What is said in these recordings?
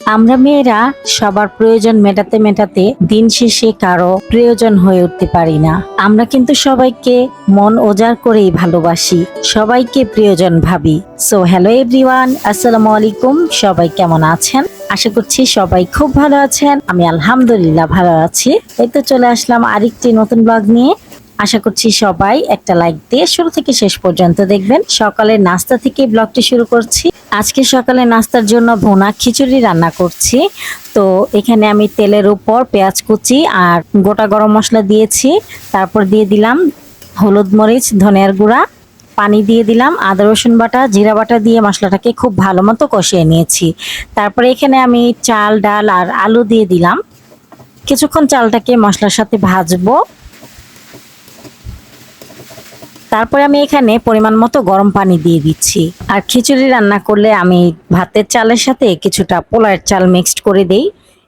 আমরা মেয়েরা সবার প্রয়োজন মেটাতে মেটাতে দিন শেষে কারও প্রয়োজন হয়ে উঠতে পারি না। আমরা কিন্তু সবাইকে মন ওজার করেই ভালোবাসি, সবাইকে প্রয়োজন ভাবি। সো হ্যালো এভরিওয়ান আসসালামু আলাইকুম, সবাই কেমন আছেন? আশা করছি সবাই খুব ভালো আছেন, আমি আলহামদুলিল্লাহ ভালো আছি। এই তো চলে আসলাম আরেকটি নতুন ব্লগ নিয়ে। আশা করছি সবাই একটা লাইক দিয়ে শুরু থেকে শেষ পর্যন্ত দেখবেন। সকালের নাস্তা থেকে ব্লগটি শুরু করছি। আজকে সকালে নাস্তার জন্য ভুনা খিচুড়ি রান্না করছি। তো এখানে আমি তেলের উপর পেঁয়াজ কুচি আর গোটা গরম মশলা দিয়েছি। তারপর দিয়ে দিলাম হলুদ মরিচ, ধনিয়ার গুঁড়া, পানি দিয়ে দিলাম, আদা, রসুন বাটা, জিরা বাটা দিয়ে মশলাটাকে খুব ভালো মতো কষিয়ে নিয়েছি। তারপরে এখানে আমি চাল, ডাল আর আলু দিয়ে দিলাম। কিছুক্ষণ চালটাকে মশলার সাথে ভাজবো। তারপরে আমি এখানে পরিমাণ মতো গরম পানি দিয়ে দিচ্ছি। আর খিচুড়ি রান্না করলে আমি ভাতের চালের সাথে কিছুটা পোলার চাল মিক্সড করে দেই।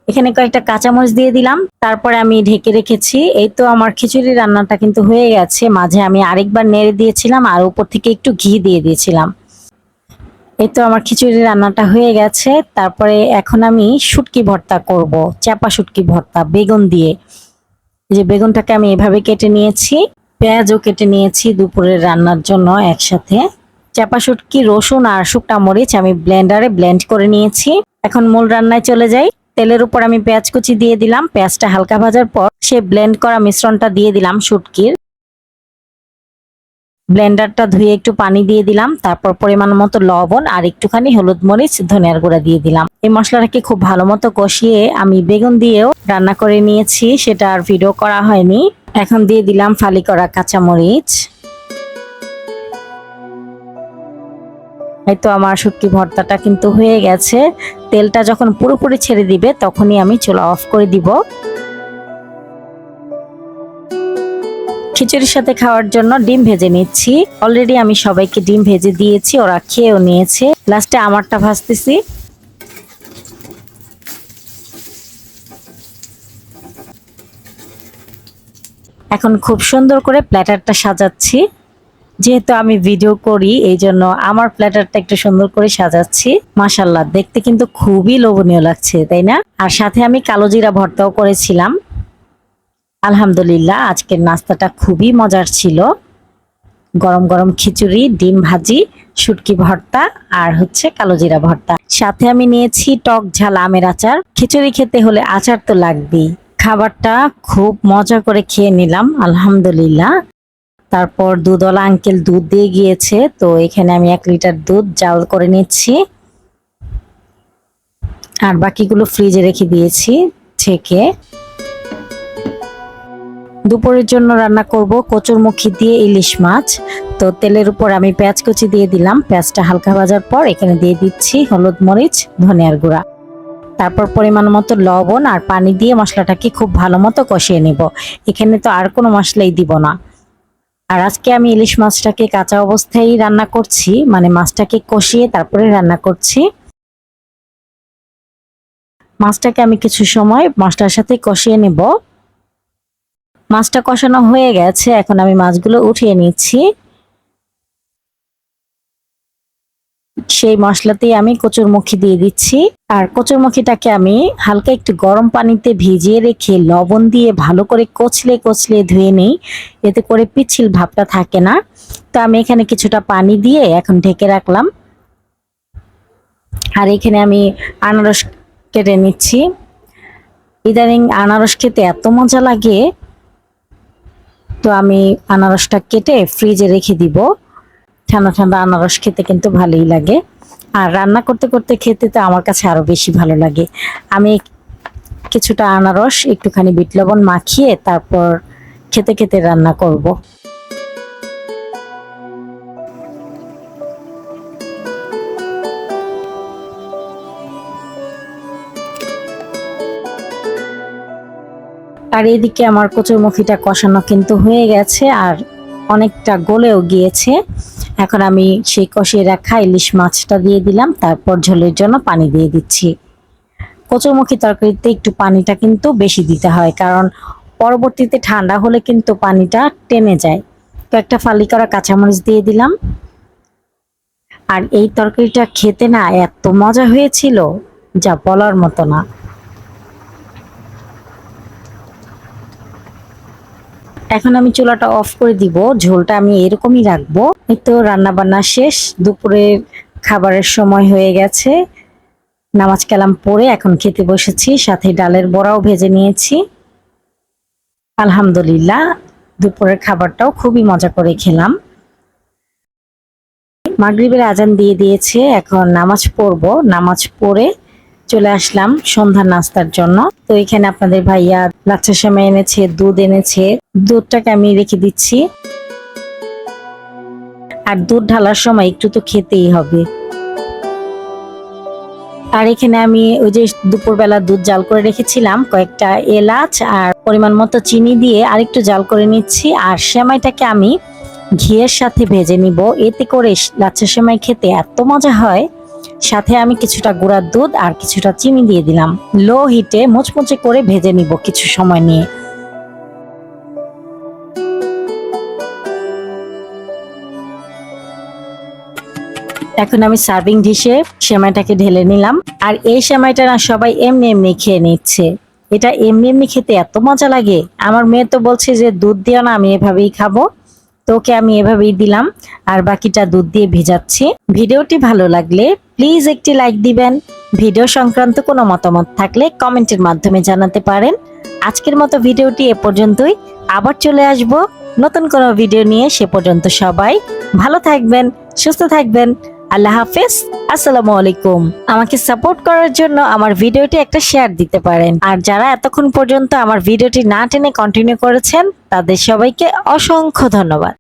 এখানে কয়েকটা কাঁচামরিচ দিয়ে দিলাম। তারপরে আমি ঢেকে রেখেছি। এই তো আমার খিচুড়ি রান্নাটা কিন্তু হয়ে গেছে। মাঝে আমি আরেকবার নেড়ে দিয়েছিলাম আর উপর থেকে একটু ঘি দিয়ে দিয়েছিলাম। এই তো আমার খিচুড়ি রান্নাটা হয়ে গেছে। তারপরে এখন আমি শুটকি ভর্তা করব, চাপা শুটকি ভর্তা, বেগুন দিয়ে। যে বেগুনটাকে আমি এভাবে কেটে নিয়েছি। পেঁয়াজও কেটে নিয়েছি দুপুরের রান্নার জন্য একসাথে। চাপা শুটকি, রসুন আর শুকটা মরিচ আমি ব্লেন্ডারে ব্লেন্ড করে নিয়েছি। এখন মূল রান্নায় চলে যাই। তেলের উপর আমি পেঁয়াজ কুচি দিয়ে দিলাম। পেঁয়াজটা হালকা ভাজার পর সে ব্লেন্ড করা মিশ্রণটা দিয়ে দিলাম শুটকির। ব্লেন্ডারটা ধুয়ে একটু পানি দিয়ে দিলাম, তারপর পরিমাণ মতো লবণ আর একটুখানি হলুদ মরিচ, ধনিয়ার গুঁড়া দিয়ে দিলাম। এই মশলাটাকে খুব ভালো মতো কষিয়ে আমি বেগুন দিয়েও রান্না করে নিয়েছি, সেটা আর ভিডিও করা হয়নি। এখন দিয়ে দিলাম ফালি করা কাঁচামরিচ। এই তো আমার শুটকি ভর্তাটা কিন্তু হয়ে গেছে। তেলটা যখন পুরোপুরি ছেড়ে দিবে, তখনই আমি চুলা অফ করে দিব। খিচুড়ির সাথে খাওয়ার জন্য ডিম ভেজে নিচ্ছি। অলরেডি আমি সবাইকে ডিম ভেজে দিয়েছি, ওরা খেয়েও নিয়েছে। লাস্টে আমারটা ভাজতেছি। এখন খুব সুন্দর করে প্ল্যাটারটা সাজাচ্ছি। যেহেতু আমি ভিডিও করি, এই জন্য আমার প্ল্যাটারটা একটু সুন্দর করে সাজাচ্ছি। মাসাল্লাহ দেখতে কিন্তু খুবই লোভনীয় লাগছে, তাই না? আর সাথে আমি কালো জিরা ভর্তাও করেছিলাম। আলহামদুলিল্লাহ, আজকের নাস্তাটা খুবই মজার ছিল। গরম গরম খিচুড়ি, ডিম ভাজি, শুটকি ভর্তা আর হচ্ছে কালোজিরা ভর্তা। সাথে আমি নিয়েছি টক ঝাল আমের আচার। খিচুড়ি খেতে হলে আচার তো লাগবেই। খাবারটা খুব মজা করে খেয়ে নিলাম, আলহামদুলিল্লাহ। তারপর দুধওয়ালা আঙ্কেল দুধ দিয়ে গিয়েছে, তো এখানে আমি এক লিটার দুধ জাল করে নিচ্ছি। আর বাকিগুলো ফ্রিজে রেখে দিয়েছি ছেঁকে দুপুরের জন্য রান্না করব কচুরমুখী দিয়ে ইলিশ মাছ। তো তেলের উপর আমি পেঁয়াজ কুচি দিয়ে দিলাম। পেঁয়াজটা হালকা ভাজার পর এখানে দিয়ে দিচ্ছি হলুদ মরিচ, ধনিয়ার গুঁড়া। তারপর পরিমাণ মতো লবণ আর পানি দিয়ে মশলাটাকে খুব ভালো মতো কষিয়ে নেব। এখানে তো আর কোনো মশলাই দিব না। আর আজকে আমি ইলিশ মাছটাকে কাঁচা অবস্থায় রান্না করছি মানে মাছটাকে কষিয়ে তারপরে রান্না করছি। মাছটাকে আমি কিছু সময় মশলার সাথে কষিয়ে নেব। মাছটা কষানো হয়ে গেছে, এখন আমি মাছগুলো উঠিয়ে নিচ্ছি। সেই মশলাতেই আমি কচুরমুখী দিয়ে দিচ্ছি। আর কচুরমুখীটাকে আমি হালকা একটু গরম পানিতে ভিজিয়ে রেখে লবণ দিয়ে ভালো করে কচলে কচলে ধুয়ে নিই। এতে করে পিচ্ছিল ভাবটা থাকে না। তো আমি এখানে কিছুটা পানি দিয়ে এখন ঢেকে রাখলাম। আর এখানে আমি আনারস কেটে নিচ্ছি। ইদানিং আনারস খেতে এত মজা লাগে। তো আমি আনারসটা কেটে ফ্রিজে রেখে দিব। ঠান্ডা ঠান্ডা আনারস খেতে কিন্তু ভালোই লাগে। আর রান্না করতে করতে খেতে তো আমার কাছে আরও বেশি ভালো লাগে। আমি কিছুটা আনারস, একটুখানি বিট লবণ মাখিয়ে তারপর খেতে খেতে রান্না করব। আর এদিকে আমার কচুরমুখিটা কষানো কিন্তু হয়ে গেছে আর অনেকটা গলেও গিয়েছে। এখন আমি সেই কষিয়ে রাখা ইলিশ মাছটা দিয়ে দিলাম, তারপর ঝোলের জন্য পানি দিয়ে দিচ্ছি। কচুরমুখী তরকারিতে একটু পানিটা কিন্তু বেশি দিতে হয়, কারণ পরবর্তীতে ঠান্ডা হলে কিন্তু পানিটা টেনে যায়। তো একটা ফালি করা কাঁচামরিচ দিয়ে দিলাম। আর এই তরকারিটা খেতে না এত মজা হয়েছিল, যা বলার মতো না। এখন আমি চুলাটা অফ করে দিব, ঝোলটা আমি এরকমই রাখব। এই তো রান্না বান্না শেষ দুপুরের খাবারের সময় হয়ে গেছে। নামাজ কালাম পরে এখন খেতে বসেছি, সাথে ডালের বড়াও ভেজে নিয়েছি। আলহামদুলিল্লাহ, দুপুরের খাবারটাও খুবই মজা করে খেলাম। মাগরিবের আজান দিয়ে দিয়েছে, এখন নামাজ পড়ব। নামাজ পড়ে চলে আসলাম সন্ধ্যা নাস্তার জন্য। তো এখানে আপনাদের ভাইয়া লাচ্ছা সেমাই এনেছে, দুধ এনেছে। দুধটাকে আমি রেখে দিচ্ছি। আর দুধ ঢালার সময় একটু তো খেতেই হবে। আর এখানে আমি ওই যে দুপুরবেলা দুধ জাল করে রেখেছিলাম, কয়েকটা এলাচ আর পরিমাণ মতো চিনি দিয়ে আরেকটু জাল করে নিচ্ছি। আর সেমাইটাকে আমি ঘিয়ের সাথে ভেজে নিব। এতে করে লাচ্ছা সেমাই খেতে এত মজা হয়। সাথে আমি কিছুটা গুঁড়ার দুধ আর কিছুটা চিনি দিয়ে দিলাম। লো হিটে মুচমুচে করে ভেজে নিব কিছু সময় নিয়ে। এখন আমি সার্ভিং ডিশে সেমাইটাকে ঢেলে নিলাম। আর এই সেমাইটা না সবাই এমনি এমনি খেয়ে নিচ্ছে। এটা এমনি এমনি খেতে এত মজা লাগে। আমার মেয়ে তো বলছে যে, দুধ দিও না, আমি এভাবেই খাব। তো ওকে আমি এভাবেই দিলাম, আর বাকিটা দুধ দিয়ে ভেজাচ্ছি। ভিডিওটি ভালো লাগলে প্লিজ একটি লাইক দিবেন। ভিডিও সংক্রান্ত কোনো মতামত থাকলে কমেন্টের মাধ্যমে জানাতে পারেন। আজকের মতো ভিডিওটি এ পর্যন্তই। আবার চলে আসব নতুন কোনো ভিডিও নিয়ে। সে পর্যন্ত সবাই ভালো থাকবেন, সুস্থ থাকবেন। আল্লাহ হাফেজ, আসসালামু আলাইকুম। আমাকে সাপোর্ট করার জন্য আমার ভিডিওটি একটা শেয়ার দিতে পারেন। আর যারা এতক্ষণ পর্যন্ত আমার ভিডিওটি না টেনে কন্টিনিউ করেছেন, তাদের সবাইকে অসংখ্য ধন্যবাদ।